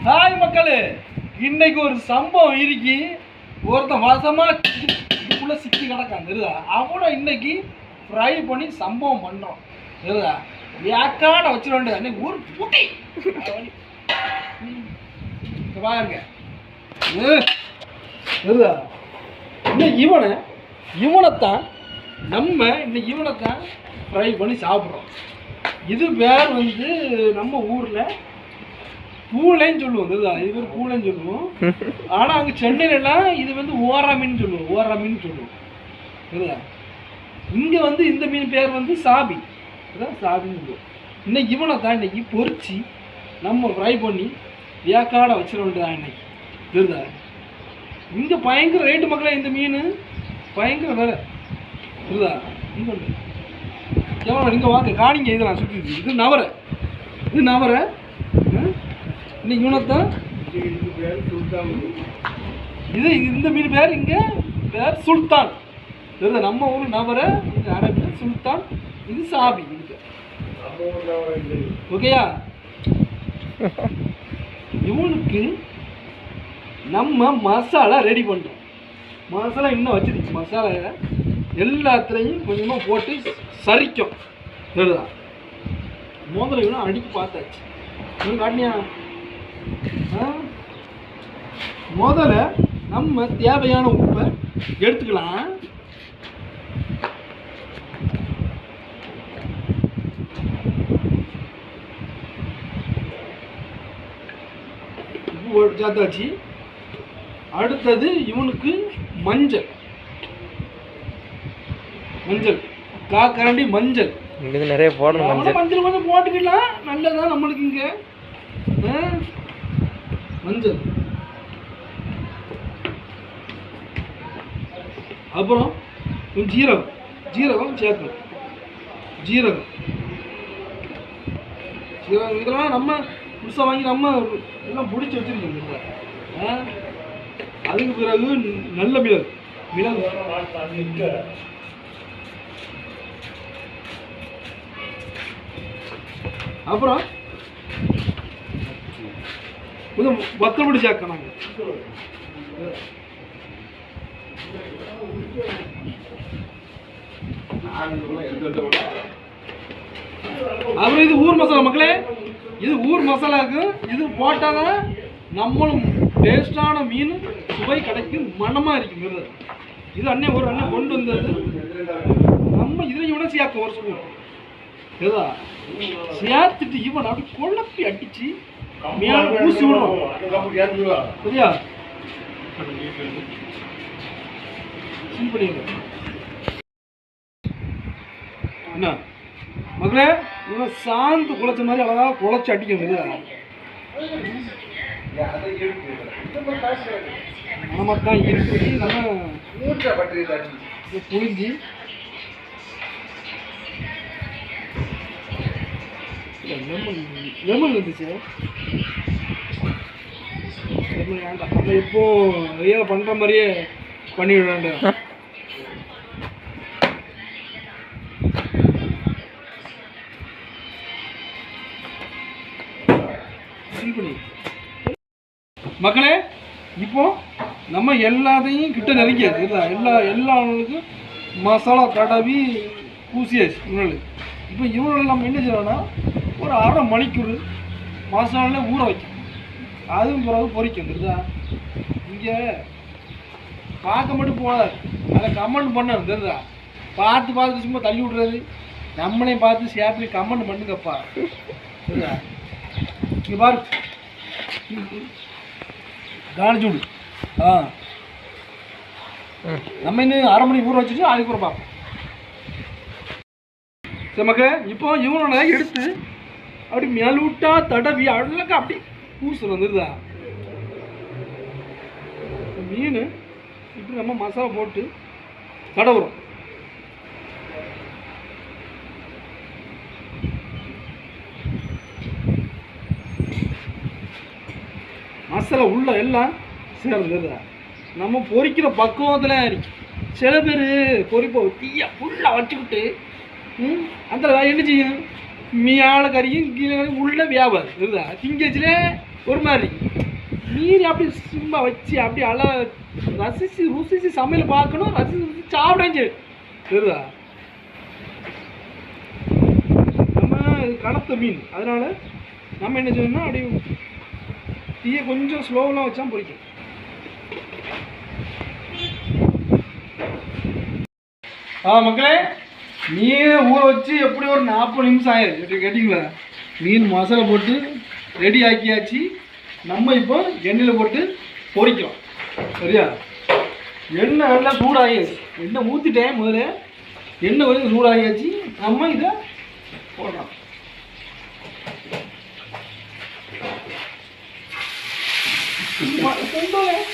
Hi மக்களே. இன்னைக்கு ஒரு சம்பவம் இருக்கி. ஒருத்தன் வசமாக இதுக்குள்ள சிக்கி கிடக்கான் தெரியுதா? அவனை இன்னைக்கு ஃப்ரை பண்ணி சம்பவம் பண்ணுறோம் தெரியுதா? ஏக்காட வச்சிட வேண்டியது. அன்னைக்கு ஒரு புட்டி. பாருங்க. தெரியுதா? இன்னைக்கு இவனை இவனைத்தான் நம்ம இன்னைக்கு இவனைத்தான் ஃப்ரை பண்ணி சாப்பிட்றோம். இது பேர் வந்து நம்ம ஊரில் பூளைன்னு சொல்லுவோம் இதுதான். இது பேர் பூளைன்னு சொல்லுவோம். ஆனால் அங்கே சென்னையிலலாம் இது வந்து ஓரா மீன் சொல்லுவோம் ஓரா மீன் சொல்லுவோம். இதுதா இங்கே வந்து இந்த மீன் பேர் வந்து சாபி. இதுதான் சாபின்னு சொல்லுவோம். இன்னைக்கு இவனை தான் இன்னைக்கு பொறிச்சு நம்ம ஃப்ரை பண்ணி ஏக்காட வச்சிட வேண்டியதான் இன்னைக்கு. இதுதா இங்கே பயங்கர ரேட்டு மக்களே இந்த மீன் பயங்கர வேலை. இதுதா இங்கே எவ்வளோ இங்கே வாங்க காணிங்க இதெல்லாம் சுற்றி இது நவரை. இது நவரை. இன்னைக்கு யூனத்தான் இது இந்த மீன் பேர் இங்கே? பேர் சுல்தான். தெரியுதா? நம்ம ஊர் நவரை இது அரபி சுல்தான். இது சாபி இதுக்கு ஓகேயா? இவனுக்கு நம்ம மசாலா ரெடி பண்ணுறோம் மசாலா இன்னும் வச்சிருக்கு மசாலா எல்லாத்துலேயும் கொஞ்சமாக போட்டு சரிக்கும். தெரியுதா? முதல்ல இவனை அடிக்க பார்த்தாச்சு. இவன் காட்டினியா? முதல்ல நம்ம தேவையான உப்பை எடுத்துக்கலாம். சேர்த்தாச்சு. அடுத்தது இவனுக்கு மஞ்சள். மஞ்சள். கா கரண்டி மஞ்சள். இங்கிருந்து நிறைய போடணும் மஞ்சள். மஞ்சள் கொஞ்சம் போட்டுக்கலாம் நல்லதா நம்மளுக்கு இங்க? மஞ்சள். அப்புறம் ஜீரகம். ஜீரகம் சேர்க்கணும். ஜீரகம். ஜீரகம் இதெல்லாம் நம்ம புதுசாக வாங்கி நம்ம எல்லாம் பிடிச்சி வச்சுருக்கோம் அதுக்கு பிறகு நல்ல மிளகு. மிளகு. அப்புறம் கொஞ்சம் வத்தல் வத்தப்படி சேர்க்கணும். அப்புறம் இது ஊர் மசாலா மக்களே இது ஊர் மசாலாக்கு இது போட்டால் தான் நம்மளும் டேஸ்டான மீன் சுவை கிடைக்கும் மனமாக இருக்கும் இது இது அண்ணே ஒரு அண்ணன் கொண்டு வந்தது. நம்ம இதில் இவனை சேர்க்க ஒரு சொல்லுவோம் ஏதா? சேர்த்துட்டு இவன் அப்படி குழப்பி அடிச்சு மேல ஊசி விடுவான் சரியா. என்ன? மகளே இவன் சாந்து குலைச்ச மாதிரி அழகா குலைச்சு அடிக்கணும் முடியாது நம்ம தான் இருக்கு. நம்ம இதை லெமன் லெமன் லெமன் வேண்டாம். நம்ம இப்போ ரியலாக பண்ணுற மாதிரியே பண்ணிவிட வேண்டாம் மக்களே இப்போ நம்ம எல்லாத்தையும் கிட்ட நெருங்கியாச்சு இல்லை எல்லா எல்லா மசாலா தடவி பூசியாச்சு இவனுக்கு இப்போ இவங்களை நம்ம என்ன செய்யறோம்னா ஒரு அரை மணிக்கூர் மசாலாவில் ஊற வைக்கும் அதுவும் பிறகு பொரிக்கும் தெரியுதா இங்கே பார்க்க மட்டும் போகாது. அதை கமெண்ட் பண்ணணும் தெரியுதா? பார்த்து பார்த்து சும்மா தள்ளி விட்றது. நம்மளையும் பார்த்து சேப்பிளி கமெண்ட் பண்ணுங்கப்பா. தெரியுதா இங்கே பாரு. விடு ஆ. நம்ம இன்னும் அரை மணி ஊற வச்சுட்டு அதுக்கப்புறம் பார்ப்போம். சரி மக்களே இப்போ இவனோட எடுத்து அப்படி மேலூட்டா தடவி அழகா அப்படி பூசல் வந்துருதா? மீன் இப்படி நம்ம மசாலா போட்டு தடவுறோம். மனசில் உள்ள எல்லாம் சேர்ந்துருதா நம்ம பொறிக்கிற பக்குவத்தில் இருக்கு. சில பேர் பொறிப்போ தீய ஃபுல்லாக வச்சுக்கிட்டு அந்த என்ன செய்யும்? மீனால கறியும் கீழே கறியும் உள்ள வியாபாரம். இருக்குதா? திங்கச்சிலே ஒரு மாதிரி. மீறி அப்படி சும்மா வச்சு அப்படி அழ ரசிச்சு ருசிச்சு சமையல் பார்க்கணும் ரசித்து ருசிச்சு சாப்பிடணும் சரி நம்ம இது மீன். அதனால் நம்ம என்ன செய்யணும்னா அப்படியே தீயை கொஞ்சம் ஸ்லோவெலாம் வச்சா பொரிக்கும் ஆ மக்களே மீனை ஊற வச்சு எப்படி ஒரு நாற்பது நிமிஷம் ஆயிருக்கு? கேட்டிங்களா? மீன் மசாலா போட்டு ரெடி ஆக்கியாச்சு. நம்ம இப்போ எண்ணெயில் போட்டு பொரிக்கிறோம் சரியா? எண்ணெய் நல்லா சூடாகியாச்சு. எண்ணெய் ஊற்றிட்டேன் முதல்ல. எண்ணெய் வந்து சூடாகியாச்சு. நம்ம இதை போடுறோம் Ito ba? Ito ba eh?